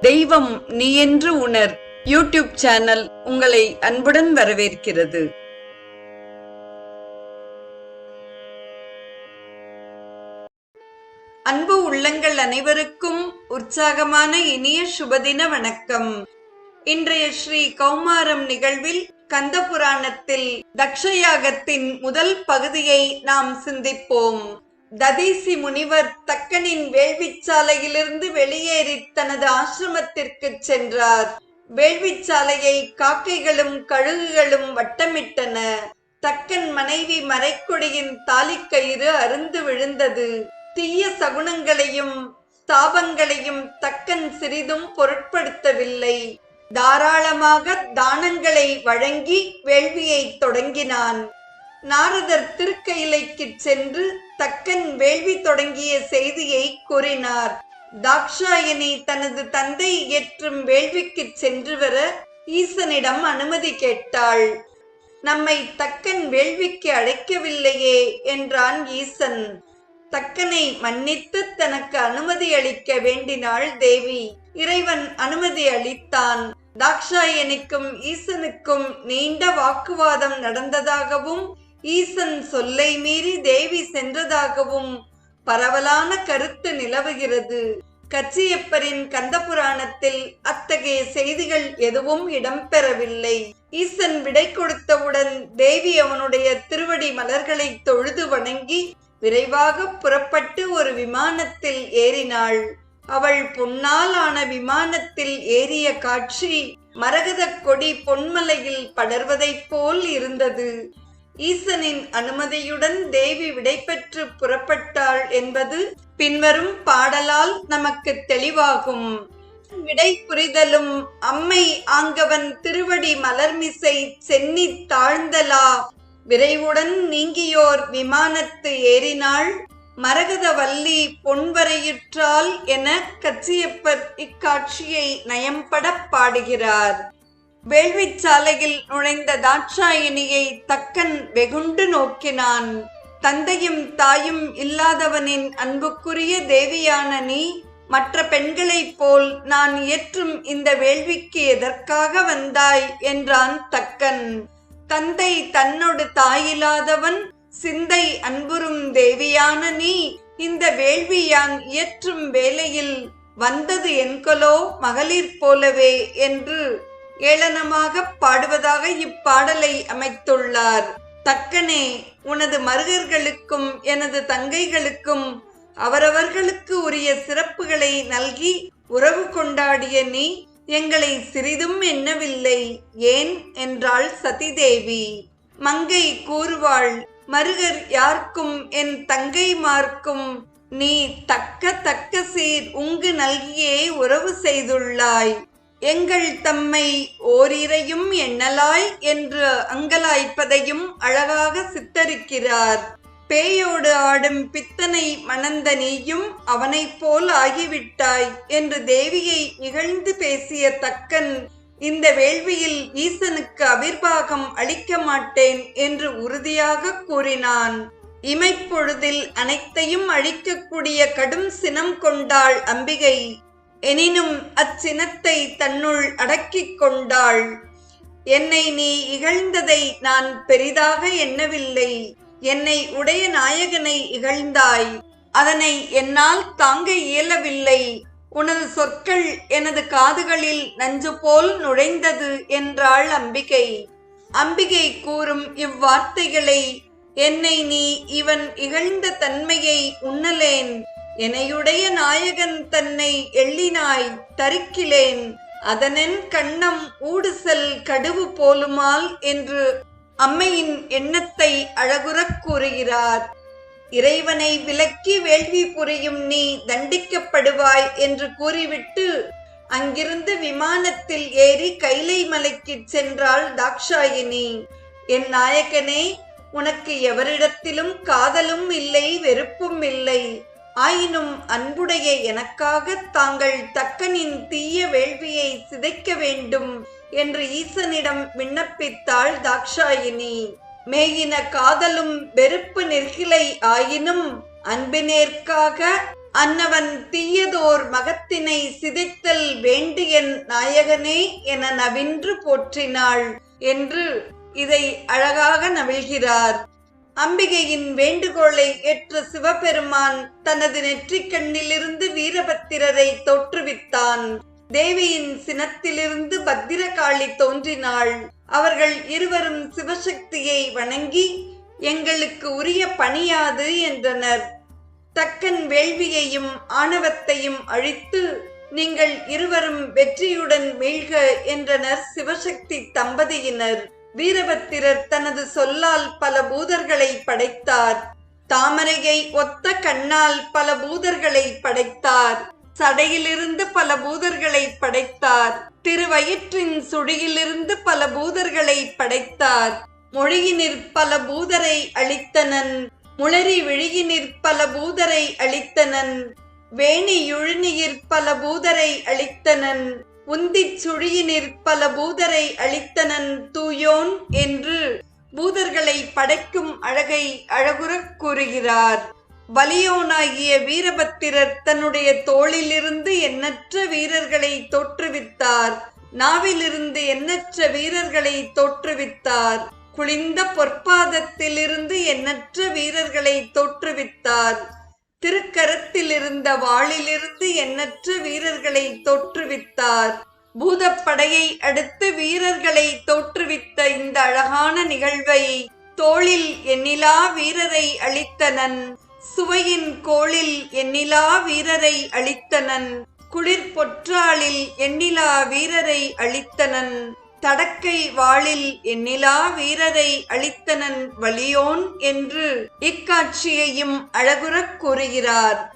தெய்வம் நீ என்று உணர். யூடியூப் சேனல் உங்களை அன்புடன் வரவேற்கிறது. அன்பு உள்ளங்கள் அனைவருக்கும் உற்சாகமான இனிய சுபதின வணக்கம். இன்றைய ஸ்ரீ கௌமாரம் நிகழ்வில் கந்த புராணத்தில் தக்ஷயாகத்தின் முதல் பகுதியை நாம் சிந்திப்போம். ததீசி முனிவர் தக்கனின் வேள்விச்சாலையிலிருந்து வெளியேறி தனது ஆசிரமத்திற்கு சென்றார். வேள்விச்சாலையை காக்கைகளும் கழுகுகளும் வட்டமிட்டன. தக்கன் மனைவி மறைக்கொடியின் தாலிக்கயிறு அருந்து விழுந்தது. தீய சகுனங்களையும் ஸ்தாபங்களையும் தக்கன் சிறிதும் பொருட்படுத்தவில்லை. தாராளமாக தானங்களை வழங்கி வேள்வியை தொடங்கினான். நாரதர் திருக்கையிலைக்கு சென்று தக்கன் வேள்வி தொடங்கிய செய்தியை கூறினார். தாக்ஷாயணி தனது தந்தை இயற்றும் வேள்விக்கு சென்று வர ஈசனிடம் அனுமதி கேட்டாள். நம்மை தக்கன் வேள்விக்கு அழைக்கவில்லையே என்றான் ஈசன். தக்கனை மன்னித்து தனக்கு அனுமதி அளிக்க வேண்டினாள் தேவி. இறைவன் அனுமதி அளித்தான். தாக்ஷாயணிக்கும் ஈசனுக்கும் நீண்ட வாக்குவாதம் நடந்ததாகவும் ஈசன் சொல்லை மீறி தேவி சென்றதாகவும் பரவலான கருத்து நிலவுகிறது. கச்சியப்பரின் கந்த புராணத்தில் அத்தகைய செய்திகள் எதுவும் இடம்பெறவில்லை. ஈசன் விடை கொடுத்தவுடன் தேவி அவனுடைய திருவடி மலர்களை தொழுது வணங்கி விரைவாக புறப்பட்டு ஒரு விமானத்தில் ஏறினாள். அவள் பொன்னால் ஆன விமானத்தில் ஏறிய காட்சி மரகத கொடி பொன்மலையில் படர்வதைப் போல் இருந்தது. ஈசனின் அனுமதியுடன் தேவி விடைபெற்று புறப்பட்டாள் என்பது பின்வரும் பாடலால் நமக்கு தெளிவாகும். விடை புரிதலும் அம்மை ஆங்கவன் திருவடி மலர்மிசை சென்னி தாழ்ந்தலா. விரைவுடன் நீங்கியோர் விமானத்து ஏறினாள். மரகதவல்லி பொன்வரையுற்றால் என கச்சியப்பர் இக்காட்சியை நயம்பட பாடுகிறார். வேள்விச்சாலையில் நுழைந்த தாட்சாயணியை தக்கன் வெகுண்டு நோக்கினான். தந்தையும் தாயும் இல்லாதவனின் அன்புக்குரிய தேவியான நீ மற்ற பெண்களைப் போல் நான் இயற்றும் இந்த வேள்விக்கு எதற்காக வந்தாய்? என்றான் தக்கன். தந்தை தன்னோடு தாயில்லாதவன் சிந்தை அன்புறும் தேவியான நீ இந்த வேள்வி யான் இயற்றும் வேளையில் வந்தது என்கொலோ மகளிர் போலவே என்று ஏளனமாக பாடுவதாக இப்பாடலை அமைத்துள்ளார். தக்கனே உனது மருகர்களுக்கும் எனது தங்கைகளுக்கும் அவரவர்களுக்கு உரிய சிறப்புகளை நல்கி உறவு கொண்டாடிய நீ எங்களை சிறிதும் எண்ணவில்லை ஏன் என்றாள் சதிதேவி. மங்கை கூறுவாள் மருகர் யார்க்கும் என் தங்கைமார்க்கும் நீ தக்க தக்க சீர் உங்கு நல்கியே உறவு செய்துள்ளாய். எங்கள் தம்மை ஓரிரையும் எண்ணலாய் என்று அங்கலாய்ப்பதையும் அழகாக சித்தரிக்கிறார். பேயோடு ஆடும் பித்தனை மணந்த நீயும் அவனைப் போல் ஆகிவிட்டாய் என்று தேவியை இகழ்ந்து பேசிய தக்கன் இந்த வேள்வியில் ஈசனுக்கு அவிர்வாகம் அளிக்க மாட்டேன் என்று உறுதியாக கூறினான். இமைப்பொழுதில் அனைத்தையும் அழிக்கக்கூடிய கடும் சினம் கொண்டாள் அம்பிகை. எனினும் அச்சினத்தை தன்னுள் அடக்கிக் கொண்டாள். என்னை நீ இகழ்ந்ததை நான் பெரிதாக எண்ணவில்லை. என்னை உடைய நாயகனை இகழ்ந்தாய். அதனை என்னால் தாங்க இயலவில்லை. உனது சொற்கள் எனது காதுகளில் நஞ்சு போல் நுழைந்தது என்றாள் அம்பிகை. அம்பிகை கூறும் இவ்வார்த்தைகளை என்னை நீ இவன் இகழ்ந்த தன்மையை உண்ணலேன். எனையுடைய நாயகன் தன்னை எள்ளினாய் தரிக்கிலேன் அதனென் கண்ணம் ஊடுசல் கடுவு போலுமால் என்று அம்மையின் எண்ணத்தை அழகுறக் கூறுகிறார். இறைவனை விலக்கி வேள்வி புரியும் நீ தண்டிக்கப்படுவாய் என்று கூறிவிட்டு அங்கிருந்து விமானத்தில் ஏறி கைலை மலைக்கு சென்றாள் தாக்ஷாயினி. என் நாயகனே உனக்கு எவரிடத்திலும் காதலும் இல்லை வெறுப்பும் இல்லை. ஆயினும் அன்புடைய எனக்காக தாங்கள் தக்கனின் தீய வேள்வியை சிதைக்க வேண்டும் என்று ஈசனிடம் விண்ணப்பித்தாள் தாக்ஷாயினி. மேயின காதலும் வெறுப்பு நிற்கிலை ஆயினும் அன்பினேற்காக அன்னவன் தீயதோர் மகத்தினை சிதைத்தல் வேண்டியன் நாயகனே என நவின்று போற்றினாள் என்று இதை அழகாக நவிழ்கிறார். அம்பிகையின் வேண்டுகோளை ஏற்ற சிவபெருமான் தனது நெற்றிக் கண்ணிலிருந்து வீரபத்திரரை தோற்றுவித்தான். தேவியின் சினத்திலிருந்து பத்திரகாளி தோன்றினாள். அவர்கள் இருவரும் சிவசக்தியை வணங்கி எங்களுக்கு உரிய பணியாது என்றனர். தக்கன் வேள்வியையும் ஆணவத்தையும் அழித்து நீங்கள் இருவரும் வெற்றியுடன் மீள்க என்றனர் சிவசக்தி தம்பதியினர். வீரபத்திரர் தனது சொல்லால் பல பூதர்களை படைத்தார். தாமரையை ஒத்த கண்ணால் பல பூதர்களை படைத்தார். சடையிலிருந்து பல பூதர்களை படைத்தார். திருவயிற்றின் சுழியிலிருந்து பல பூதர்களை படைத்தார். மொழியினிற் பல பூதரை அளித்தனன். முளரி விழியினிற் பல பூதரை அளித்தனன். வேணி யுழினியிற் பல பூதரை அளித்தனன். உந்திச் சுழியினிற் பல பூதரை அளித்தனன் தூயோன் என்று பூதர்களை படைக்கும் அழகை அழகுறக் கூறுகிறார். வலியோனாகிய வீரபத்திரர் தன்னுடைய தோளிலிருந்து எண்ணற்ற வீரர்களை தோற்றுவித்தார். நாவிலிருந்து எண்ணற்ற வீரர்களை தோற்றுவித்தார். குளிந்த பொற்பாதத்திலிருந்து எண்ணற்ற வீரர்களை தோற்றுவித்தார். திருக்கரத்தில் இருந்த வாளிலிருந்து எண்ணற்ற வீரர்களை தோற்றுவித்தார். பூதப்படையை அடுத்து வீரர்களை தோற்றுவித்த இந்த அழகான நிகழ்வை தோளில் எண்ணிலா வீரரை அளித்தனன். சுவையின் கோளில் எண்ணிலா வீரரை அளித்தனன். குளிர் பொற்றாளில் எண்ணிலா வீரரை அளித்தனன். தடக்கை வாளில் எண்ணிலா வீரரை அளித்தனன் வலியோன் என்று இக்காட்சியையும் அழகுறக் கூறுகிறார்.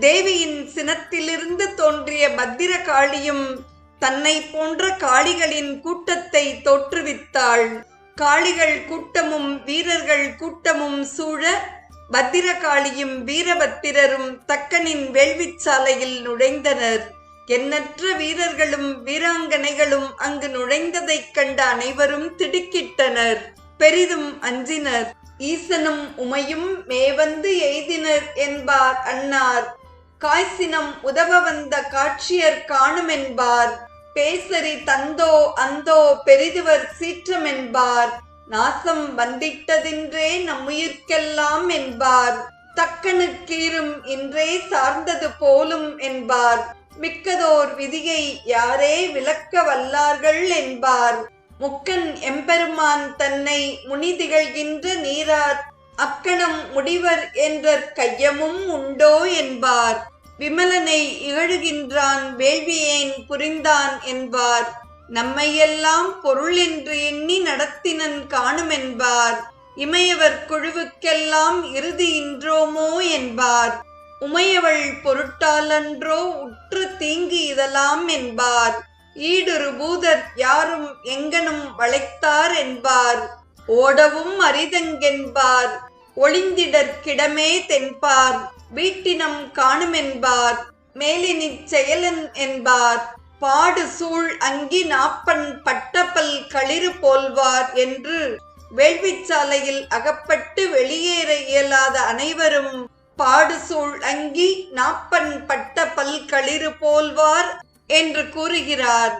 தேவியின் சினத்திலிருந்து தோன்றிய பத்திரகாளியும் தன்னை போன்ற காளிகளின் கூட்டத்தை தோற்றுவித்தாள். காளிகள் கூட்டமும் வீரர்கள் கூட்டமும் சூழ பத்திரகாளியும் வீரபத்திரரும் தக்கனின் வேள்விச்சாலையில் நுழைந்தனர். எண்ணற்ற வீரர்களும் வீராங்கனைகளும் அங்கு நுழைந்ததைக் கண்ட அனைவரும் திடுக்கிட்டனர். பெரிதும் அஞ்சினர். ஈசனும் உமையும் மேவந்து எய்தினர் என்பார் அன்னார். காய்சினம் உதவ வந்த காட்சியர் காணுமென்பார். பேசரி தந்தோ அந்தோ பெரிதுவர் சீற்றமென்பார். நாசம் வந்திட்டதின்றே நம்முயிர்க்கெல்லாம் என்பார். தக்கனுக்கீரும் இன்றே சார்ந்தது போலும் என்பார். மிக்கதோர் விதியை யாரே விளக்க வல்லார்கள் என்பார். முக்கன் எம்பெருமான் தன்னை முனி திகழ்கின்ற நீரார் அக்கணம் முடிவர் என்ற கையமும் உண்டோ என்பார். விமலனை இகழுகின்றான் வேள்வியேன் புரிந்தான் என்பார். நம்மையெல்லாம் பொருள் என்று எண்ணி நடத்தினன் காணுமென்பார். இமையவர் குழுவுக்கெல்லாம் இறுதி இன்றோமோ என்பார். உமையவள் பொருட்டாலன்றோ உற்று தீங்கு இதலாம் என்பார். ஈடுரு பூதர் யாரும் எங்கனும் வளைத்தார் என்பார். ஓடவும் அரிதங்கென்பார். ஒளிந்திடற்கிடமே தென்பார். வீட்டினம் காணுமென்பார். மேலினிச் செயலன் என்பார். பாடு சூழ் அங்கி நாப்பன் பட்டப்பல் களிறு போல்வார் என்று வேள்விச்சாலையில் அகப்பட்டு வெளியேற இயலாத அனைவரும் பாடுசூழ் அங்கி நாப்பன் பட்ட பல் களிறு போல்வார் என்று கூறுகிறார்.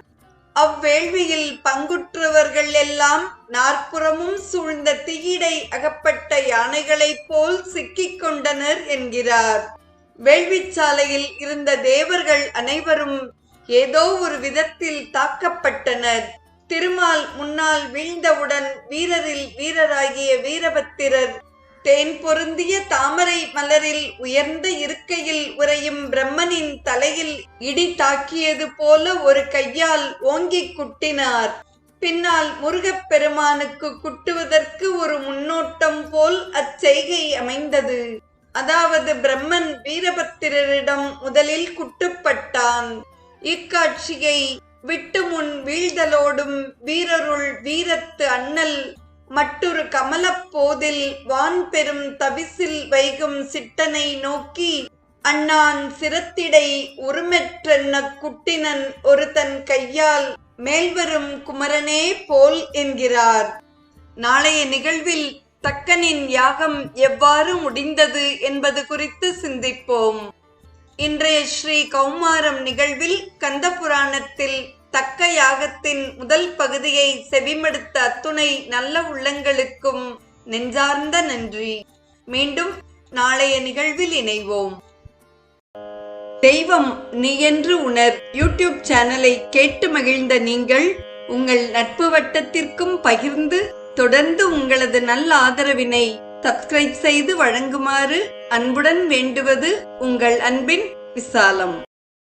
அவ்வேள்வியில் பங்குற்றவர்கள் எல்லாம் நாற்புறமும் சூழ்ந்த தீயிடை அகப்பட்ட யானைகளைப் போல் சிக்கிக் கொண்டனர் என்கிறார். வேள்விச்சாலையில் இருந்த தேவர்கள் அனைவரும் ஏதோ ஒரு விதத்தில் தாக்கப்பட்டனர். திருமால் முன்னால் வீழ்ந்தவுடன் வீரரில் வீரராகிய வீரபத்திரர் தேன் பொருந்திய தாமரை மலரில் உயர்ந்த இருக்கையில் உறையும் பிரம்மனின் தலையில் இடி தாக்கியது போல ஒரு கையால் ஓங்கிக் குட்டினார். பின்னால் முருகப் பெருமானுக்கு குட்டுவதற்கு ஒரு முன்னோட்டம் போல் அச்செய்கை அமைந்தது. அதாவது பிரம்மன் வீரபத்திரரிடம் முதலில் குட்டுப்பட்டான். இக்காட்சியை விட்டு முன் வீழ்தலோடும் வீரருள் வீரத்து அண்ணல் மற்றொரு கமலப் போதில் வான் பெரும் தவிசில் வைகும் சிட்டனை நோக்கி அண்ணான் சிரத்திடை உருமெற்றென்ன குட்டினன் ஒரு தன் கையால் மேல்வரும் குமரனே போல் என்கிறார். நாளைய நிகழ்வில் தக்கனின் யாகம் எவ்வாறு முடிந்தது என்பது குறித்து சிந்திப்போம். இன்றைய ஸ்ரீ கௌமாரம் நிகழ்வில் கந்த புராணத்தில் தக்க யாகத்தின் முதல் பகுதியை செவிமடுத்த அத்துணை நல்ல உள்ளங்களுக்கும் நெஞ்சார்ந்த நன்றி. மீண்டும் நாளைய நிகழ்வில் இணைவோம். தெய்வம் நீ என்று உணர் யூடியூப் சேனலை கேட்டு மகிழ்ந்த நீங்கள் உங்கள் நட்பு வட்டத்திற்கும் பகிர்ந்து தொடர்ந்து உங்களது நல்ல ஆதரவினை சப்ஸ்கிரைப் செய்து வழங்குமாறு அன்புடன் வேண்டுவது உங்கள் அன்பின் விசாலம்.